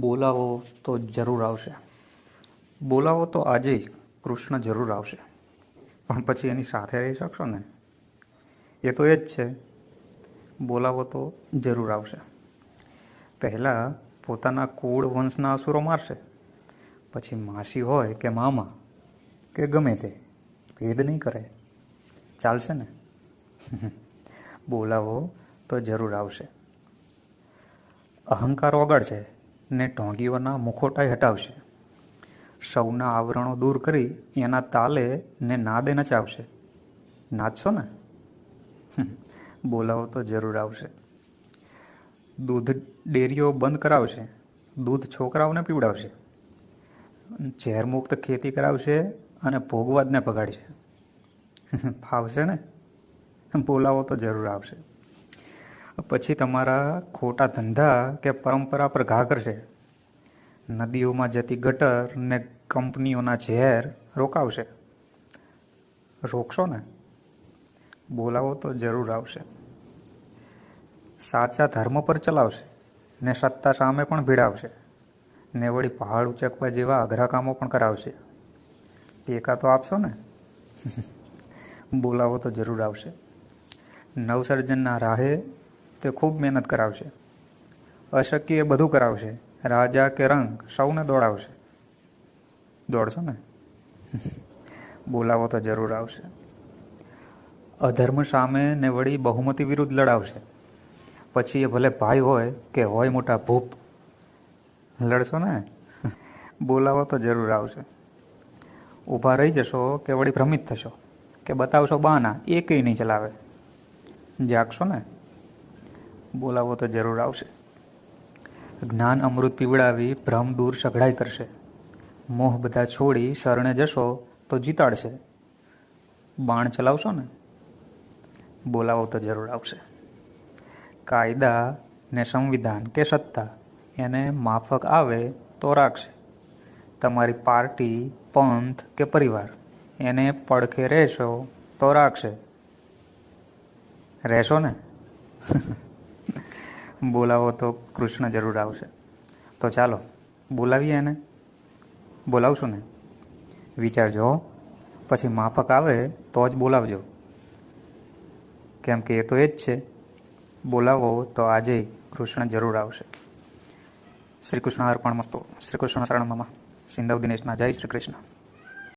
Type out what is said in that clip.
બોલાવો તો જરૂર આવશે. બોલાવો તો આજે કૃષ્ણ જરૂર આવશે. પણ પછી એની સાથે રહી શકશો ને? એ તો એ જ છે. બોલાવો તો જરૂર આવશે. પહેલાં પોતાના કુળ વંશના અસુરો મારશે. પછી માસી હોય કે મામા કે ગમે તે, ભેદ નહીં કરે. ચાલશે ને? બોલાવો તો જરૂર આવશે. અહંકાર ઓગાળશે. ને ઢોંગીઓના મુખોટાઈ હટાવશે. સૌના આવરણો દૂર કરી એના તાલે ને નાદે નચાવશે. નાચશો ને? બોલાવો તો જરૂર આવશે. દૂધ ડેરીઓ બંધ કરાવશે. દૂધ છોકરાઓને પીવડાવશે. ઝેરમુક્ત ખેતી કરાવશે અને ભોગવાદને પગાડશે ફાવશે ને? બોલાવો તો જરૂર આવશે. પછી તમારા ખોટા ધંધા કે પરંપરા પર ઘા કરશે. નદીઓમાં જતી ગટર ને કંપનીઓના ઝેર રોકાવશે. રોકશો ને? બોલાવો તો જરૂર આવશે. સાચા ધર્મ પર ચલાવશે ને સત્તા સામે પણ ભીડાવશે. ને વળી પહાડ ઉચકવા જેવા અઘરા કામો પણ કરાવશે. ટેકા તો આપશો ને? બોલાવો તો જરૂર આવશે. નવસર્જનના રાહે તે ખૂબ મહેનત કરાવશે. અશક્ય એ બધું કરાવશે. રાજા કે રંગ સૌને દોડાવશે. દોડશો ને? બોલાવો તો જરૂર આવશે. અધર્મ સામે ને વળી બહુમતી વિરુદ્ધ લડાવશે. પછી એ ભલે ભાઈ હોય કે હોય મોટા ભૂપ. લડશો ને? બોલાવો તો જરૂર આવશે. ઊભા રહી જશો કે વળી ભ્રમિત થશો? કે બતાવશો બાના એ કંઈ નહીં ચલાવે. જાગશો ને? બોલાવો તો જરૂર આવશે. જ્ઞાન અમૃત પીવડાવી ભ્રમ દૂર સઘળાઈ કરશે. મોહ બધા છોડી શરણે જશો તો જીતાડશે. બાણ ચલાવશો ને? બોલાવો તો જરૂર આવશે. કાયદા ને સંવિધાન કે સત્તા એને માફક આવે તો રાખશે. તમારી પાર્ટી, પંથ કે પરિવાર એને પડખે રહેશો તો રાખશે. રહેશો ને? બોલાવો તો કૃષ્ણ જરૂર આવશે. તો ચાલો, બોલાવીએ એને. બોલાવશું ને? વિચારજો પછી માફક આવે તો જ બોલાવજો. કેમ કે એ તો એ જ છે. બોલાવો તો આજે કૃષ્ણ જરૂર આવશે. શ્રી કૃષ્ણ અર્પણ મસ્તો. શ્રી કૃષ્ણ શરણમાં સિંધવ દિનેશના જય શ્રી કૃષ્ણ.